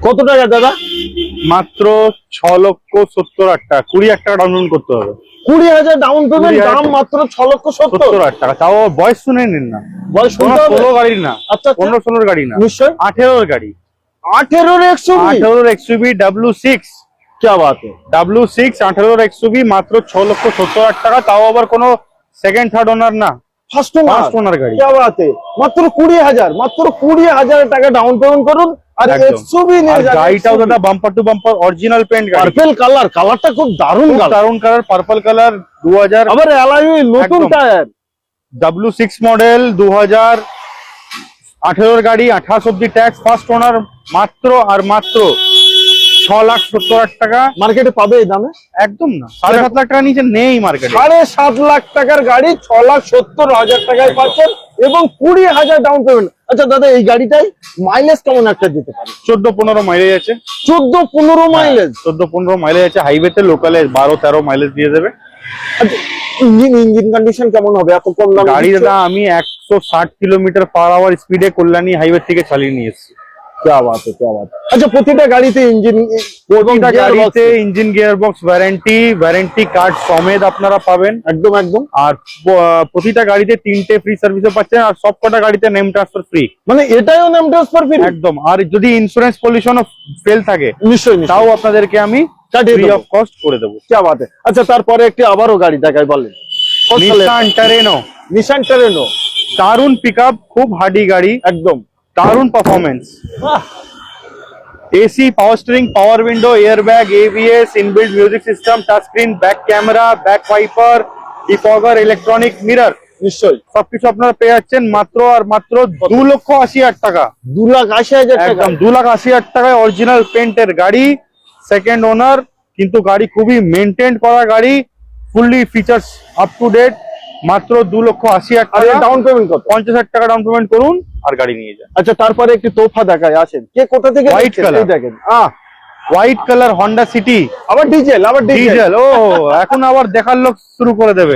কত টাকা দাদা মাত্র ছ লক্ষ সত্তর হাজার টাকা কুড়ি হাজার টাকা ডাউন পেমেন্ট করতে হবে কুড়ি হাজার ডাউন পেমেন্ট 20,000 দাম মাত্র ছ লক্ষ সত্তর সত্তর হাজার টাকা তাও আবার বয়স শুনে নিন না বয়স কোনো শুনতে হবে? ষোলো গাড়ির না আচ্ছা আচ্ছা। পনেরো ষোলোর গাড়ি না নিশ্চয় আঠেরোর গাড়ি আঠেরোর একশো আঠেরোর এক্সুবি ডাব্লু সিক্স क्या बात है ডাব্লু সিক্স আঠেরোর এক্সুবি মাত্র ছ লক্ষ সত্তর হাজার টাকা তাও আবার কোনো সেকেন্ড থার্ড ওনার না ফার্স্ট ফার্স্ট ওনার গাড়ি क्या बात है মাত্র কুড়ি হাজার মাত্র কুড়ি হাজার টাকা ডাউন পেমেন্ট করুন আর। নিয়ে গাড়িটাও দাদা bumper to bumper original paint গাড়ি পার্পল কালার কালারটা খুব দারুণ কালার কালার পার্পল কালার দু হাজার আবার অ্যালয় নতুন। টায়ার ডাব্লু সিক্স মডেল দু হাজার আঠেরোর গাড়ি আঠাশ অব্দি ট্যাক্স ফার্স্ট ওনার মাত্র আর মাত্র লাখ সত্তর হাজার টাকা। মার্কেটে পাবে এই দামে? একদম না। সাড়ে সাত লাখ টাকা নিচে নেই মার্কেটে। সাড়ে সাত লাখ টাকার গাড়ি ছ লাখ সত্তর হাজার টাকায় পাচ্ছেন এবং কুড়ি হাজার ডাউন পেমেন্ট আচ্ছা দাদা এই গাড়িটাই মাইলেজ কেমন একটা দিতে পারে? চোদ্দ পনেরো মাইলেজ আছে। চোদ্দ পনেরো মাইলেজ চোদ্দ পনেরো মাইলেজ আছে। হাইওয়েতে লোকালে বারো তেরো মাইলেজ দিয়ে দেবে। ইঞ্জিন ইঞ্জিন কন্ডিশন কেমন হবে? এত কম গাড়ি? দাদা আমি একশো ষাট কিলোমিটার পার আওয়ার স্পিডে কল্যাণী হাইওয়ে থেকে চালিয়ে নিয়ে এসেছি। क्या बात है क्या बात है अच्छा প্রতিটা গাড়িতে ইঞ্জিন প্রতিটা গাড়িতে engine gear box warranty warranty card সমেত আপনারা পাবেন একদম একদম আর প- প্রতিটা গাড়িতে তিনটে ফ্রি সার্ভিসও পাচ্ছেন আর সব কটা গাড়িতে নেম ট্রান্সফার ফ্রি মানে এটাও নাম ট্রান্সফার ফ্রি একদম আর যদি ইন্স্যুরেন্স পলিউশনও ফেল থাকে নিশ্চয়ই নিশ্চয়ই তাও আপনাদেরকে আমি কাটিয়ে ফ্রি দেবো। অফ কস্ট করে দেবো क्या बात है আচ্ছা তারপরে একটি আবারও গাড়ি দেখাই বলেন নিসান টেরেনো নিশান টেরেনো দারুন পিক খুব হার্ডি গাড়ি একদম দারুণ পারফরমেন্স বাহ, AC power steering power window airbag ABS inbuilt music system touch screen back camera back wiper defogger electronic mirror নিশ্চয়ই। সবকিছু আপনারা পেয়ে যাচ্ছেন মাত্র আর মাত্র দু লক্ষ আশি হাজার টাকা। দু লাখ আশি হাজার টাকা? একদম দু লাখ আশি হাজার টাকায় অরিজিনাল পেন্টের গাড়ি সেকেন্ড ওনার কিন্তু গাড়ি খুবই মেনটেন করা গাড়ি fully features up to date মাত্র দু লক্ষ আশি হাজার টাকা। ডাউন পেমেন্ট কত? পঞ্চাশ হাজার টাকা ডাউন পেমেন্ট করুন আর গাড়ি নিয়ে যান। আচ্ছা তারপরে একটি তোফা দেখায় আসেন। কে কোথা থেকে হোয়াইট কালার দেখেন আহ। হোয়াইট কালার হন্ডা সিটি আবার ডিজেল আবার ডিজেল ডিজেল ও এখন আবার দেখার লোক শুরু করে দেবে।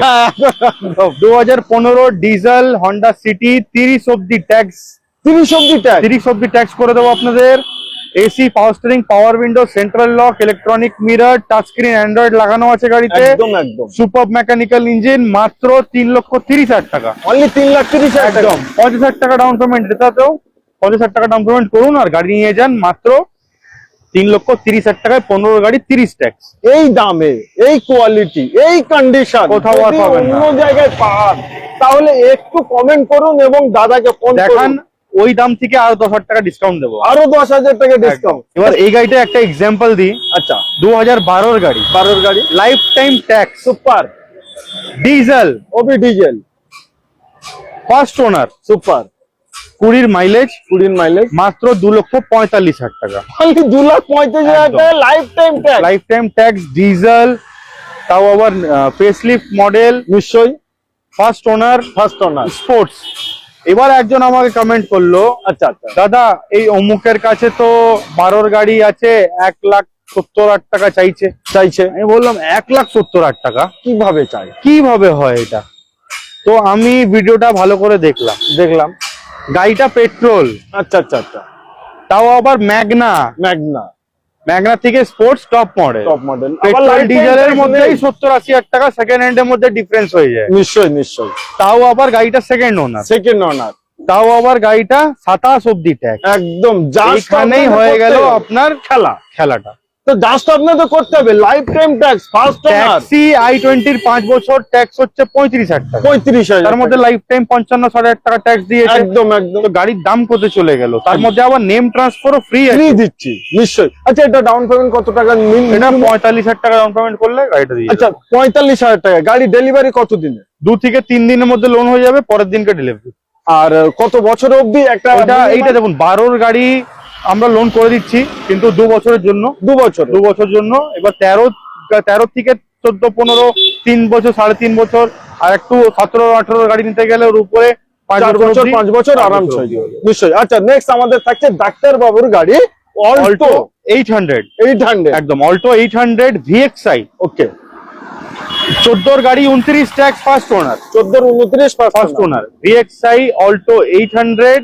দু হাজার পনেরো ডিজেল হন্ডা সিটি তিরিশ অব্দি ট্যাক্স তিরিশ অব্দি ট্যাক্স তিরিশ অব্দি ট্যাক্স করে দেবো আপনাদের। AC power steering power window central lock electronic mirror touch screen android লাগানো আছে গাড়িতে। একদম একদম। সুপার মেকানিক্যাল ইঞ্জিন মাত্র তিন লক্ষ তিরিশ হাজার টাকা। অনলি তিন লাখ তিরিশ হাজার টাকা। একদম। পঞ্চাশ হাজার টাকা ডাউন পেমেন্ট দিতেও পঞ্চাশ হাজার টাকা ডাউন পেমেন্ট করুন আর গাড়ি নিয়ে যান মাত্র তিন লক্ষ তিরিশ হাজার টাকায় পনেরো গাড়ি তিরিশ ট্যাক্স এই দামে এই কোয়ালিটি এই কন্ডিশন কোথাও আর পাবেন না। অন্য জায়গায় পান তাহলে একটু কমেন্ট করুন এবং দাদাকে ফোন দেখান ওই দাম থেকে আরও দশ হাজার টাকা ডিসকাউন্ট দেবো। আরও দশ হাজার টাকা ডিসকাউন্ট এবার এই গাড়িটা একটা এক্সাম্পল দিই। আচ্ছা। দু হাজার বারোর গাড়ি। বারোর গাড়ি। Life time tax super diesel OB diesel first owner super কুড়ির মাইলেজ কুড়ির মাইলেজ মাত্র দু লক্ষ পঁয়তাল্লিশ হাজার টাকা। দু লাখ পঁয়ত্রিশ হাজার টাকা life time tag life time tax diesel তাও আবার ফেসলিফট মডেল নিশ্চয়ই। First owner first owner sports এবার একজন আমাকে কমেন্ট করল আচ্ছা আচ্ছা। দাদা এই অমুকের কাছে তো বারোর গাড়ি আছে এক লাখ সত্তর হাজার টাকা চাইছে। চাইছে। আমি বললাম এক লাখ সত্তর হাজার টাকা? কীভাবে চাই? কীভাবে হয় এটা? তো আমি ভিডিওটা ভালো করে দেখলাম। দেখলাম। গাড়িটা পেট্রোল। আচ্ছা আচ্ছা আচ্ছা। তাও আবার ম্যাগনা। ম্যাগনা। ম্যাগনা থেকে sports top model top model petrol ডিজেলের মধ্যেই সত্তর আশি হাজার টাকা সেকেন্ড হ্যান্ড এর মধ্যে ডিফারেন্স হয়ে যায়। নিশ্চয়ই নিশ্চয়ই। তাও আবার গাড়িটা সেকেন্ড ওনার সেকেন্ড ওনার তাও আবার গাড়িটা সাতাশ অব্দি ট্যাগ একদম যা এখানেই হয়ে গেল আপনার খেলা। খেলাটা। তো জাস্ট আপনাদের করতে হবে life time tax first taxi I টোয়েন্টির পাঁচ বছর ট্যাক্স হচ্ছে পঁয়ত্রিশ হাজার টাকা। পঁয়ত্রিশ হাজার তার মধ্যে লাইফ টাইম পঞ্চান্ন ষাট হাজার টাকা ট্যাক্স দিয়েছে। একদম একদম। গাড়ির দাম কত চলে গেল? তার মধ্যে আবার নেম ট্রান্সফারও ফ্রি ফ্রি দিচ্ছি নিশ্চয়ই। আচ্ছা এটা ডাউন পেমেন্ট কত টাকা? এটা পঁয়তাল্লিশ হাজার টাকা ডাউন পেমেন্ট করলে গাড়িটা দিয়ে আচ্ছা পঁয়তাল্লিশ হাজার টাকা। গাড়ি ডেলিভারি কত দিনে? দু থেকে তিন দিনের মধ্যে লোন হয়ে যাবে পরের দিনকে ডেলিভারি আর কত বছর অবধি একটা এইটা দেখুন বারোর গাড়ি আমরা লোন করে দিচ্ছি কিন্তু দু বছরের জন্য। দু বছর দু বছর জন্য। এবার তেরো তেরো থেকে চোদ্দ পনেরো তিন বছর সাড়ে তিন বছর আর একটু সতেরো আঠারো গাড়ি নিতে গেলে ওর উপরে পাঁচ বছর পাঁচ বছর যাবে। নিশ্চয়ই। আচ্ছা নেক্সট আমাদের থাকছে ডাক্তার বাবুর গাড়ি Alto eight hundred eight hundred একদম Alto eight hundred VXI okay চোদ্দোর গাড়ি উনত্রিশ ট্যাক্স ফার্স্ট ওনার চোদ্দ উনত্রিশ first owner VXI Alto eight hundred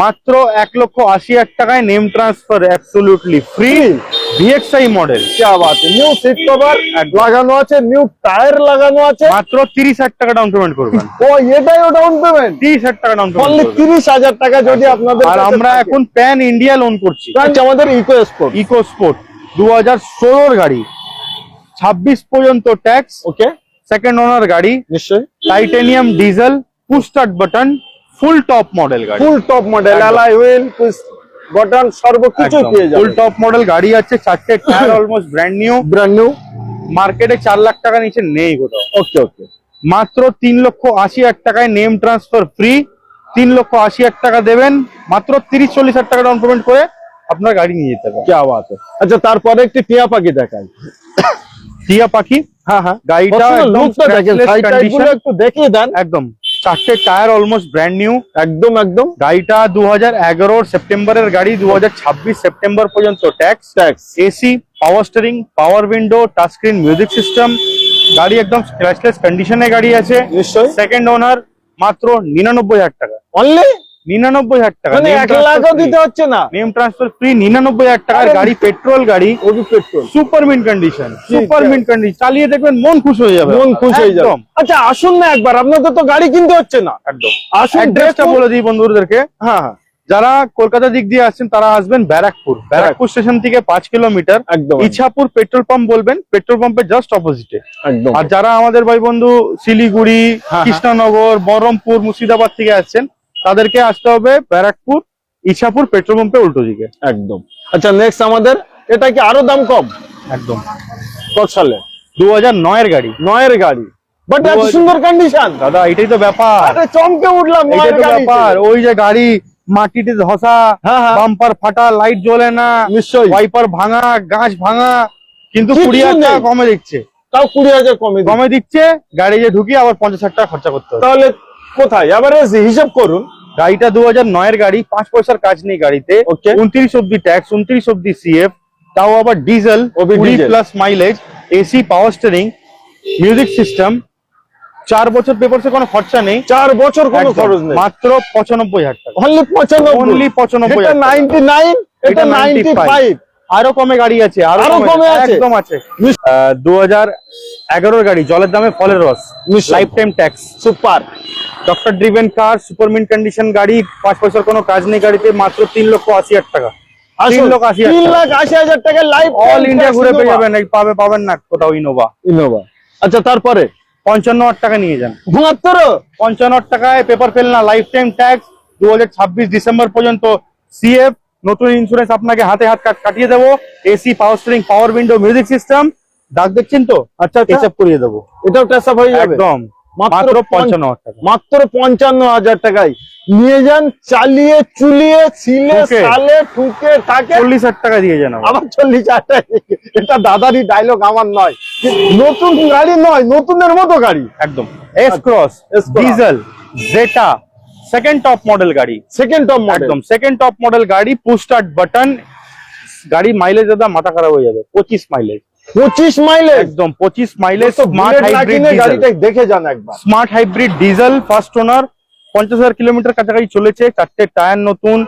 মাত্র এক লক্ষ আশি হাজার টাকায় name transfer absolutely free VXI model কি আবার নিউ সিট কভার লাগানো আছে নিউ টায়ার লাগানো আছে। মাত্র তিরিশ হাজার টাকা ডাউন পেমেন্ট করবেন। ও এটাই ও ডাউন পেমেন্ট তিরিশ হাজার টাকা ডাউন পেমেন্ট তিরিশ হাজার টাকা যদি আচ্ছা। আপনাদের আর আমরা এখন প্যান ইন্ডিয়া লোন করছি। আচ্ছা। আমাদের ইকো স্পোর্ট ইকো স্পোর্ট দু হাজার ষোলোর গাড়ি। ছাব্বিশ পর্যন্ত ট্যাক্স ওকে সেকেন্ড ওনার গাড়ি। নিশ্চয় titanium diesel push start button full top model গাড়ি। Full top model alloy wheel button সর্বকিছু পেয়ে যাবে। ফুল টপ মডেল গাড়ি আছে চারটে tyre almost brand new brand new মার্কেটে চার লাখ টাকা নিচে নেই কোথাও। ওকে ওকে মাত্র তিন লক্ষ আশি হাজার টাকায় নেম ট্রান্সফার ফ্রি তিন লক্ষ আশি হাজার টাকা দেবেন। মাত্র তিরিশ চল্লিশ হাজার টাকা ডাউন পেমেন্ট করে আপনার গাড়ি নিয়ে যেতে পারেন কি আওয়াজ আচ্ছা তারপরে একটি টিয়া পাখি দেখাই। টিয়া পাখি? হ্যাঁ হ্যাঁ। গাড়িটা একদম দেখিয়ে দেন। একদম। চারটে টায়ার অলমোস্ট ব্র্যান্ড নিউ একদম একদম। গাড়িটা দু হাজার সেপ্টেম্বরের গাড়ি দু হাজার ছাব্বিশ সেপ্টেম্বর পর্যন্ত tax tax AC power steering power window touch screen music system গাড়ি একদম স্ক্র্যাচলেস কন্ডিশনে গাড়ি আছে। নিশ্চয়ই। সেকেন্ড ওনার মাত্র নিরানব্বই হাজার টাকা। অনলি নিরানব্বই হাজার টাকা। মানে এক লাখও দিতে হচ্ছে না। নেম ট্রান্সফার ফ্রি নিরানব্বই হাজার টাকার গাড়ি পেট্রোল গাড়ি OB petrol. Super mint condition super mint condition চালিয়ে দেখবেন মন খুশ হয়ে যাবে। মন খুশ হয়ে যাবে। আচ্ছা আসুন না একবার আপনাদের তো গাড়ি কিনতে হচ্ছে না। একদম। আসুন অ্যাড্রেসটা। বলে দিই বন্ধুদেরকে। হ্যাঁ হ্যাঁ। যারা কলকাতা দিক দিয়ে আসছেন তারা আসবেন ব্যারাকপুর। ব্যারাকপুর স্টেশন থেকে পাঁচ কিলোমিটার। একদম। ইছাপুর পেট্রোল পাম্প বলবেন পেট্রোল পাম্পের জাস্ট অপোজিটে আর যারা আমাদের ভাই বন্ধু শিলিগুড়ি হ্যাঁ। কৃষ্ণনগর বহরমপুর মুর্শিদাবাদ থেকে আসছেন তাদেরকে আসতে হবে ব্যারাকপুর ইছাপুর পেট্রোল পাম্পে উল্টো দিকে। একদম। আচ্ছা নেক্সট আমাদের এটা কি আরও দাম কম? একদম। কত সালে? দু হাজার নয়ের গাড়ি। নয়ের গাড়ি। বাট এত সুন্দর কন্ডিশন দাদা এটাই তো ব্যাপার। চমকে উঠলাম এটাই তো ব্যাপার। ওই যে গাড়ি মাটিতে ধসা হ্যাঁ, হ্যাঁ। বাম্পার ফাটা লাইট জ্বলে না নিশ্চয়ই। ওয়াইপার ভাঙা গাছ ভাঙা কিন্তু কুড়ি হাজার টাকা কমে দিচ্ছে। তাও কুড়ি হাজার কমে কমে দিচ্ছে গাড়ি যে ঢুকি আবার পঞ্চাশ হাজার টাকা খরচা করতে হবে। তাহলে কোথায়? এবারে হিসাব করুন। গাড়িটা দু হাজার গাড়ি পাঁচ পয়সার কাজ নেই গাড়িতে। Okay. উনত্রিশ অব্দি ট্যাক্স উনত্রিশ অব্দি সিএফ তাও আবার ডিজেল কুড়ি plus mileage AC power steering music system চার বছর পেপারসে কোনো খরচা নেই। চার বছর কোনো খরচ নেই। মাত্র পঁচানব্বই হাজার টাকা। অনলি পঁচানব্বই। অনলি পঁচানব্বই এটা নাইনটি নাইন এটা নাইনটি ফাইভ আরও কমে গাড়ি আছে আরও কমে আছে? একদম আছে। দু হাজার এগারোর গাড়ি জলের দামে ফলের রস। Life time tax super. Doctor driven car super mint condition গাড়ি পাঁচ পয়সার কোনো কাজ নেই গাড়িতে মাত্র তিন লক্ষ আশি হাজার টাকা। তিন লক্ষ আশি হাজার টাকা। লাইফ অল ইন্ডিয়া ঘুরে পেয়ে যাবেন পাবে পাবেন না কোথাও ইনোভা ইনোভা আচ্ছা তারপরে? পঞ্চান্ন হাজার টাকা নিয়ে যান। পঞ্চান্ন হাজার টাকায় পেপার ফেল না লাইফ টাইম ট্যাক্স দু হাজার ছাব্বিশ ডিসেম্বর পর্যন্ত সিএফ নতুন ইন্স্যুরেন্স আপনাকে হাতে হাত কাট- কাটিয়ে দেবো। AC power steering power window music system দাগ দেখছেন তো? আচ্ছা আচ্ছা। এসব করিয়ে দেবো। এটাও টেসআপ হয়ে যাবে? একদম। মাত্র পঞ্চান্ন হাজার টাকা। মাত্র পঞ্চান্ন হাজার টাকায়। নিয়ে যান চালিয়ে চুলিয়ে ছিলে। সালে ঠুকে থাকে চল্লিশ হাজার টাকা দিয়ে যান আমার। আবার চল্লিশ হাজার টাকা। এটা দাদারই ডায়লগ আমার নয়। নতুন গাড়ি নয় নতুনের মতো গাড়ি। একদম। S cross diesel Zeta second top model গাড়ি। সেকেন্ড টপ মডেল একদম সেকেন্ড টপ মডেল গাড়ি পুশ স্টার্ট বাটন গাড়ি মাইলেজ দাদা মাথা খারাপ হয়ে যাবে। পঁচিশ মাইলেজ পঁচিশ মাইলেজ? একদম পঁচিশ মাইলেজ স্মার্ট হাইব্রিড গাড়িটা দেখে যান একবার। Smart hybrid diesel first owner পঞ্চাশ হাজার কিলোমিটার কাছাকাছি চলেছে চারটে টায়ার নতুন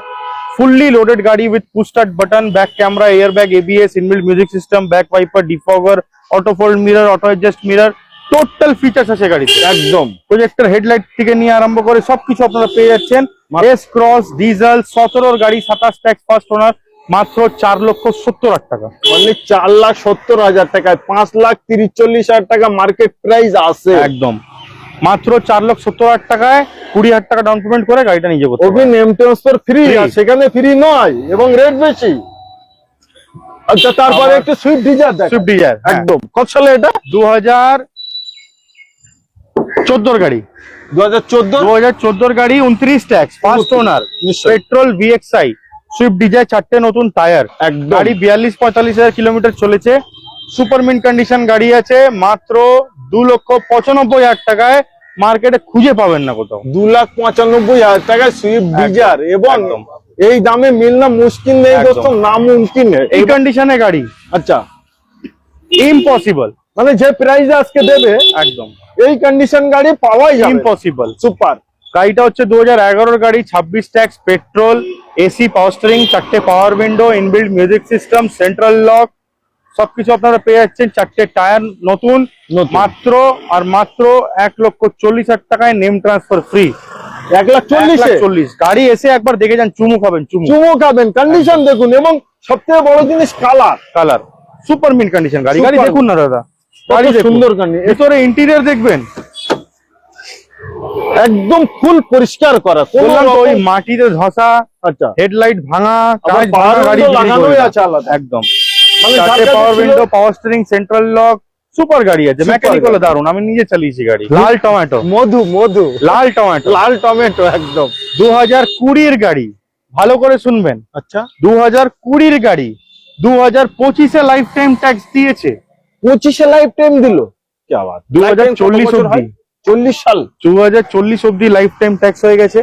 ফুললি লোডেড গাড়ি with push start button back camera air bag ABS inbuilt music system back wiper defogger auto fold mirror auto adjust mirror total features আছে গাড়িতে। একদম। প্রজেক্টর হেডলাইট থেকে নিয়ে আরম্ভ করে সবকিছু আপনারা পেয়ে যাচ্ছেন। এস ক্রস ডিজেল সতেরোর গাড়ি সাতাশ ট্যাক্স ফার্স্ট ওনার মাত্র চার লক্ষ সত্তর হাজার টাকা। মানে চার লাখ সত্তর হাজার টাকায় পাঁচ লাখ তিরিশ চল্লিশ হাজার টাকা মার্কেট প্রাইস আছে। একদম। মাত্র চার লক্ষ সত্তর হাজার টাকায় কুড়ি হাজার টাকা ডাউন পেমেন্ট করে গাড়িটা নিজে করতে অভি নেম ট্রান্সফার ফ্রি সেখানে ফ্রি নয় এবং রেট বেশি। আচ্ছা তারপরে একটু সুইফট ডিজার দেখ সুইফট ডিজায়ার একদম। কত সালে এটা? দু হাজার চোদ্দোর গাড়ি। দু হাজার চোদ্দ দু হাজার চোদ্দোর গাড়ি উনত্রিশ tax first owner petrol VXI Swift Dzire চারটে নতুন টায়ার গাড়ি বিয়াল্লিশ পঁয়তাল্লিশ হাজার কিলোমিটার চলেছে। সুপার মিন কন্ডিশন গাড়ি আছে মাত্র দু লক্ষ পঁচানব্বই হাজার টাকায় মার্কেটে খুঁজে পাবেন না কোথাও। দু লাখ পঁচানব্বই হাজার টাকায় সুইফট ডিজার এবং এই দামে মিলনা মুশকিল নেই। দোস্ত নামুমকিন নেই। এই কন্ডিশনে গাড়ি। আচ্ছা। ইম্পসিবল মানে যে প্রাইস আজকে দেবে একদম। এই কন্ডিশন গাড়ি পাওয়াই ইম্পসিবল সুপার গাড়িটা হচ্ছে দু হাজার এগারোর গাড়ি ছাব্বিশ tax petrol. AC power steering চারটে power window inbuilt music system central lock সবকিছু আপনারা পেয়ে যাচ্ছেন। চারটে টায়ার নতুন। মাত্র আর মাত্র এক লক্ষ চল্লিশ হাজার টাকায় নেম ট্রান্সফার ফ্রি এক লাখ চল্লিশে? চল্লিশ। গাড়ি এসে একবার দেখে যান চুমু খাবেন চুমু। চুমো খাবেন কন্ডিশন দেখুন এবং সব থেকে বড় জিনিস colour colour super mint condition গাড়ি। গাড়ি দেখুন না দাদা। গাড়ি। সুন্দর। ভিতরে ইন্টেরিয়র দেখবেন। একদম ফুল পরিষ্কার করা বললাম তো ওই মাটিতে ধসা আচ্ছা। হেডলাইট ভাঙা কাঁচ ভাঙা গাড়ি লাগানোই আছে আলাদা। একদম। চারটে পাওয়ার ছিল- window power steering central lock super গাড়ি আছে। মেকানিক্যাল দারুণ আমি নিজে চালিয়েছি গাড়ি। লাল টমেটো। মধু মধু। লাল টমেটো। লাল টমেটো একদম। দু হাজার কুড়ির গাড়ি। ভালো করে শুনবেন। আচ্ছা। দু হাজার কুড়ির গাড়ি দু হাজার পঁচিশে লাইফ টাইম ট্যাক্স দিয়েছে। পঁচিশে লাইফ টাইম দিল কি আবার 2040 অবধি। চল্লিশ সাল। দু হাজার চল্লিশ অব্দি লাইফ টাইম ট্যাক্স হয়ে গেছে।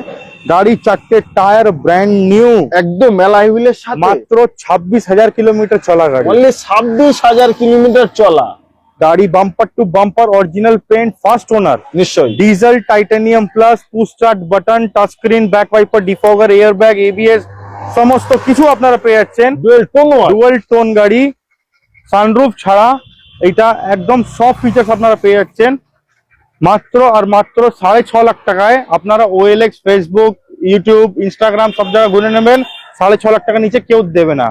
গাড়ি চারটে টায়ার ব্র্যান্ড নিউ একদম মেলা সাথে। মাত্র ছাব্বিশ হাজার কিলোমিটার চলা গাড়ি। অনলি ছাব্বিশ হাজার কিলোমিটার চলা। গাড়ি bumper to bumper original paint first owner নিশ্চয়ই। Diesel titanium plus push start button touch screen back wiper defogger air bag ABS সমস্ত কিছু আপনারা পেয়ে যাচ্ছেন। ডুয়েল টোন ডুয়াল টোন গাড়ি সানরুফ ছাড়া এটা একদম সব ফিচার্স আপনারা পেয়ে যাচ্ছেন। মাত্র আর মাত্র সাড়ে ছ লাখ টাকায় আপনারা ওএলএক্স ফেসবুক ইউটিউব ইনস্টাগ্রাম সব জায়গায় গুনে নেবেন। সাড়ে ছ লাখ টাকা নিচে কেউ দেবে না।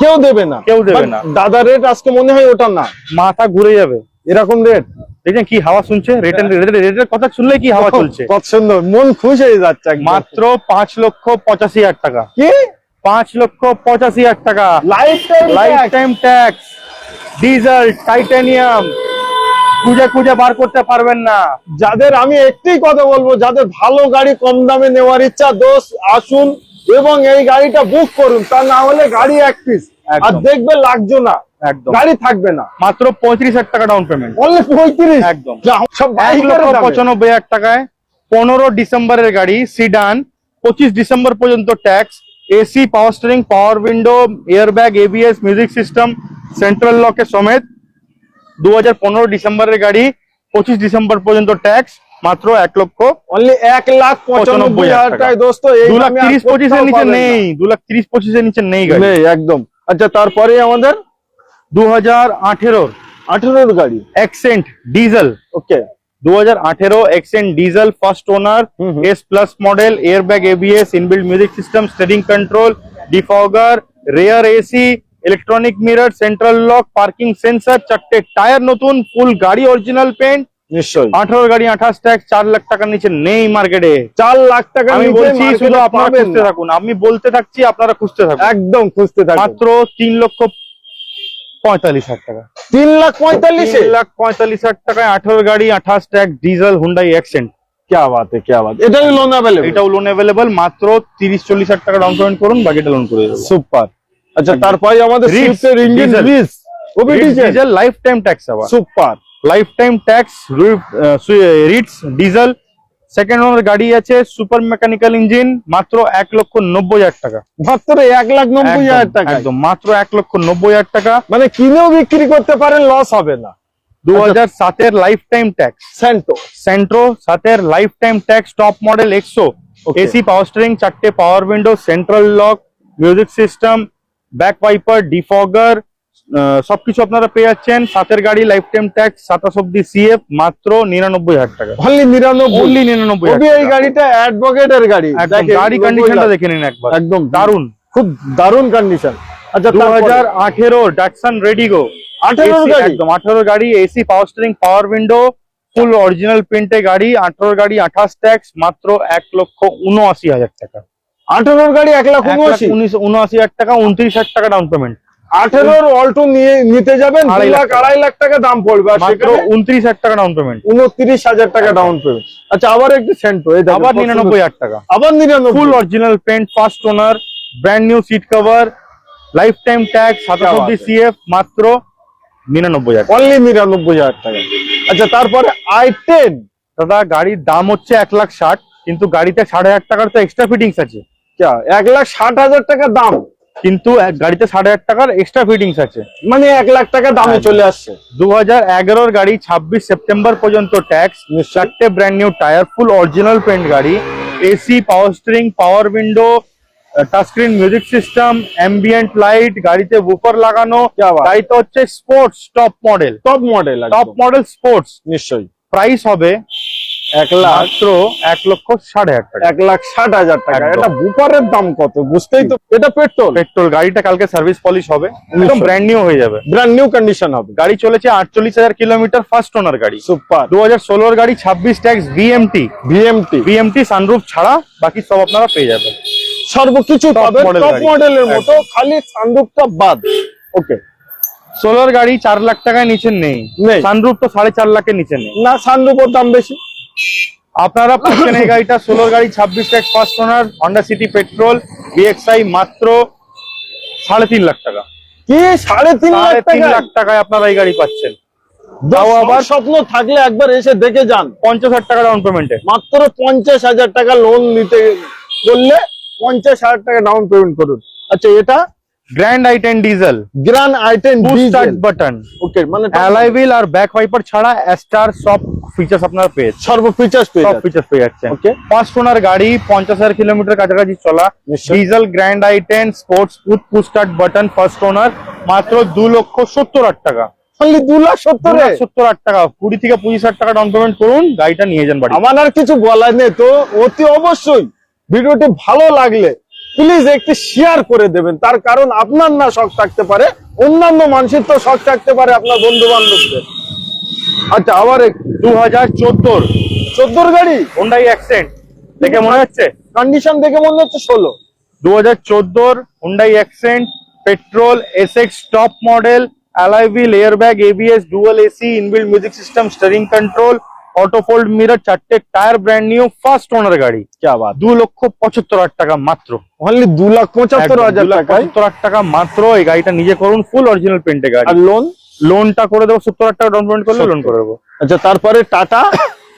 কেউ দেবে না। কেউ দেবে না। দাদা রেট আজকে মনে হয় ওটা না। মাথা ঘুরে যাবে। এরকম রেট দেখছেন কি হাওয়া শুনছে? রেটের রেটের কথা শুনলে কি হাওয়া চলছে? কত সুন্দর মন খুশ হয়ে যাচ্ছে মাত্র পাঁচ লক্ষ পঁচাশি হাজার টাকা। কি? পাঁচ লক্ষ পঁচাশি হাজার টাকা। Life time life time tax diesel titanium খুঁজে খুঁজে বার করতে পারবেন না। যাদের আমি একটাই কথা বলব যাদের ভালো গাড়ি কম দামে নেওয়ার ইচ্ছা দোষ আসুন এবং এই গাড়িটা বুক করুন। তা না হলে গাড়ি এক পিস আর দেখবে লাগছো না। গাড়ি থাকবে না। মাত্র পঁয়ত্রিশ হাজার টাকা ডাউন পেমেন্ট অনলি পঁয়ত্রিশ? একদম। সব। পঁচানব্বই হাজার টাকায় পনেরো ডিসেম্বরের গাড়ি সিডান পঁচিশ ডিসেম্বর পর্যন্ত tax AC power steering power window airbag ABS music system central লকের সমেত দু হাজার পনেরো ডিসেম্বরের গাড়ি পঁচিশ ডিসেম্বর পর্যন্ত ট্যাক্স মাত্র এক লক্ষ অনলি এক লাখ পঁচানব্বই হাজার টাকায় দোস্ত এই দু লাখ দামে আর তিরিশ পঁচিশের কোথাও নিচে পাবেন না। নেই দু লাখ তিরিশ পঁচিশের নিচে নেই গাড়ি নেই একদম আচ্ছা তারপরে আমাদের দু হাজার আঠেরোর আঠেরোর গাড়ি এক্সেন্ট ডিজেল ওকে দু হাজার আঠেরো Xcent diesel first owner hmm hmm. S plus model airbag ABS inbuilt music system steering control defogger rear AC Electronic mirror central lock parking sensor চারটে টায়ার নতুন ফুল গাড়ি অরিজিনাল পেন্ট নিশ্চয়ই আঠারো গাড়ি আঠাশ ট্যাক্স চার লাখ টাকার নিচে নেই মার্কেটে চার লাখ টাকা আমি নিচে বলছি market শুধু এ আপনারা পাবেন খুঁজতে না। থাকুন আমি বলতে থাকছি আপনারা খুঁজতে থাকুন একদম খুঁজতে থাকুন মাত্র তিন লক্ষ পঁয়তাল্লিশ হাজার টাকা তিন লাখ পঁয়তাল্লিশে তিন লাখ পঁয়তাল্লিশ হাজার টাকায় আঠারো গাড়ি আঠাশ ট্যাক্স ডিজেল হুন্ডাই অ্যাকসেন্ট क्या बात है क्या बात এটাই লোন অ্যাভেলেবল এটাও লোন অ্যাভেলেবল মাত্র তিরিশ চল্লিশ হাজার টাকা ডাউন পেমেন্ট করুন বাকিটা লোন করে দেবো সুপার আচ্ছা তারপরে আমাদের সুইফটের engine Ritz OB diesel life time tax আবার। Super life time tax Ritz diesel second owner গাড়ি আছে সুপার মেকানিক্যাল ইঞ্জিন মাত্র এক লক্ষ নব্বই হাজার টাকা। মাত্র এক লাখ নব্বই হাজার টাকা একদম মাত্র এক লক্ষ নব্বই হাজার টাকা। মানে কিনেও বিক্রি করতে পারেন লস হবে না। দু হাজার সাতের life time tax Santro Santro সাতের life time tax top model একশো. এসি পাওয়ার স্টিয়ারিং চারটে power window central lock music system back wiper defogger সবকিছু আপনারা পেয়ে যাচ্ছেন। সাতের গাড়ি লাইফ টাইম ট্যাক্স সাতাশ অব্দি সিএফ মাত্র নিরানব্বই হাজার টাকা। অনলি নিরানব্বই। নিরানব্বই এই গাড়িটা অ্যাডভোকেটের গাড়ি। গাড়ি কন্ডিশনটা দেখে নিন একবার। একদম। দারুণ খুব দারুণ কন্ডিশন আচ্ছা দু হাজার আঠেরো ডাকসান রেডিগো আঠেরোর গাড়ি? একদম আঠারো গাড়ি AC power steering power window full original প্রিন্টে গাড়ি আঠারো গাড়ি আঠাশ ট্যাক্স মাত্র এক লক্ষ উনআশি হাজার টাকা। আঠেরোর গাড়ি এক লাখ উনআশি। উনিশ উনআশি হাজার টাকা উনত্রিশ হাজার টাকা ডাউন পেমেন্ট আঠেরোর অল্টো নিয়ে নিতে যাবেন দুই লাখ আড়াই লাখ টাকা দাম পড়বে। আর উনত্রিশ হাজার টাকা ডাউন পেমেন্ট উনত্রিশ হাজার টাকা ডাউন পেমেন্ট আচ্ছা আবার একটি সেন্টো আবার নিরানব্বই হাজার টাকা। আবার নিরানব্বই। Full original paint first owner brand new seat cover life time tax সাতাশ অব্দি সিএফ মাত্র নিরানব্বই হাজার অনলি নিরানব্বই হাজার টাকা। আচ্ছা তারপরে আই টেন দাদা গাড়ির দাম হচ্ছে এক লাখ ষাট কিন্তু গাড়িতে সাড়ে হাজার টাকার তো এক্সট্রা ফিটিংস আছে। এক লাখ ষাট হাজার টাকা দাম। কিন্তু গাড়িতে সাড়ে আট টাকার এক্সট্রা ফিটিংস আছে। মানে এক লাখ টাকা দামে হ্যাঁ। চলে আসছে। দু হাজার এগারোর গাড়ি ছাব্বিশ সেপ্টেম্বর পর্যন্ত ট্যাক্স চারটে brand new tyre full original paint গাড়ি AC power steering power window touchscreen music system ambient light গাড়িতে বুফার লাগানো গাড়িটা হচ্ছে sports top model top model top model sports নিশ্চয়ই। প্রাইস হবে এক লাখ এক লক্ষ সাড়ে আট এক লাখ ষাট হাজার টাকা। এটা বুপারের দাম কত? বুঝতেই তো এটা পেট্রোল? পেট্রোল গাড়িটা কালকে সার্ভিস পলিশ হবে। একদম ব্র্যান্ড নিউ হয়ে যাবে। ব্র্যান্ড নিউ কন্ডিশন হবে। গাড়ি চলেছে আটচল্লিশ হাজার কিলোমিটার ফার্স্ট ওনার গাড়ি। সুপার দু হাজার ষোলোর গাড়ি ছাব্বিশ tax BMT VMT BMT sunroof ছাড়া বাকি সব আপনারা পেয়ে যাবেন। সর্বকিছু Top পাবে টপ মডেলের মতো খালি সানরুফটা বাদ। ওকে ষোলোর গাড়ি চার লাখ টাকায় নিচে নেই। নেই। সানরুফ তো সাড়ে চার লাখের নিচে নেই। না সানরুফের দাম বেশি। আপনারা পাচ্ছেন এই গাড়িটা ষোলোর গাড়ি ছাব্বিশ tax first owner Honda City petrol VXI মাত্র সাড়ে তিন লাখ টাকা। কি? সাড়ে তিন লাখ টাকায়? আপনারা এই গাড়ি পাচ্ছেন। আবার স্বপ্ন থাকলে একবার এসে দেখে যান। পঞ্চাশ হাজার টাকা ডাউন পেমেন্টে মাত্র পঞ্চাশ হাজার টাকা লোন নিতে বললে পঞ্চাশ হাজার টাকা ডাউন পেমেন্ট করুন। আচ্ছা এটা? Grand i ten diesel Grand i ten start button okay মানে অ্যালাই হুইল আর ব্যাক ওয়াইপার ছাড়া স্টার সব ফিচার্স আপনার পেয়েছেন সর্ব ফিচার্স পেয়ে সব যাচ্ছে। ফিচার্স পেয়ে যাচ্ছেন। Okay. ফার্স্ট ওনার গাড়ি পঞ্চাশ হাজার কিলোমিটার কাছাকাছি চলা। Diesel grand I ten sports full push start button first owner মাত্র দু লক্ষ সত্তর হাজার টাকা। Only দু লাখ সত্তরে সত্তর হাজার টাকা। কুড়ি থেকে পঁচিশ হাজার টাকা ডাউন পেমেন্ট করুন গাড়িটা নিয়ে যান বাড়ি। আমার আর কিছু বলার নেই তো অতি অবশ্যই। ভিডিওটি ভালো লাগলে প্লিজ একটি শেয়ার করে দেবেন। তার কারণ আপনার না শখ থাকতে পারে অন্যান্য মানুষের তো শখ থাকতে পারে আপনার বন্ধু বান্ধবদের আচ্ছা আবার দু হাজার চোদ্দোর। চোদ্দোর গাড়ি? হোন্ডাই অ্যাক্সেন্ট দেখে মনে হচ্ছে? কন্ডিশন দেখে মনে হচ্ছে ষোলো। দু হাজার চোদ্দোর Hyundai Accent petrol SX top model alloy wheel airbag ABS dual AC inbuilt music system steering control auto fold mirror চারটে tyre brand new first owner গাড়ি। দু লক্ষ পঁচাত্তর হাজার টাকা মাত্র। অনলি দু লাখ পঁচাত্তর হাজার পঁচাত্তর হাজার টাকা মাত্র। এই গাড়িটা নিজে করুন ফুল অরিজিনাল পেন্টে গাড়ি। আর লোন লোনটা করে দেবো সত্তর হাজার টাকা ডাউন পেমেন্ট করলে লোন করে দেবো। আচ্ছা তারপরে টাটা?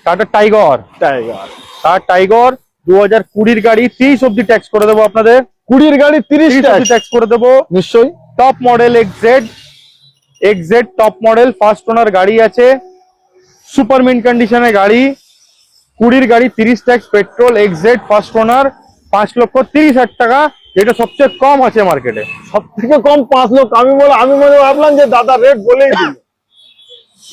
Tata Tigor. টাইগার। তার টাইগর দু হাজার কুড়ির গাড়ি তিরিশ অব্দি ট্যাক্স করে দেবো আপনাদের। কুড়ির গাড়ি তিরিশ ট্যাক্স করে দেবো। নিশ্চয়ই। Top model Xcent Xcent top model first owner গাড়ি আছে। সুপার মিন কন্ডিশনের গাড়ি কুড়ির গাড়ি তিরিশ tax petrol Xcent first owner পাঁচ লক্ষ তিরিশ হাজার টাকা যেটা সবচেয়ে কম আছে মার্কেটে। সব থেকে কম পাঁচ লক্ষ আমি বলে আমি মনে ভাবলাম যে দাদা রেট বলেই দিল।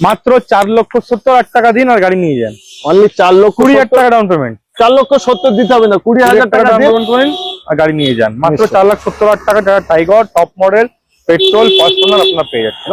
মাত্র চার লক্ষ সত্তর হাজার টাকা দিন আর গাড়ি নিয়ে যান। অনলি চার লক্ষ কুড়ি হাজার টাকা ডাউন পেমেন্ট চার লক্ষ সত্তর দিতে হবে না কুড়ি হাজার টাকা ডাউন পেমেন্ট আর গাড়ি নিয়ে যান। মাত্র চার লাখ সত্তর হাজার টাকা যারা Tigor top model petrol first owner আপনার পেয়ে যাচ্ছেন।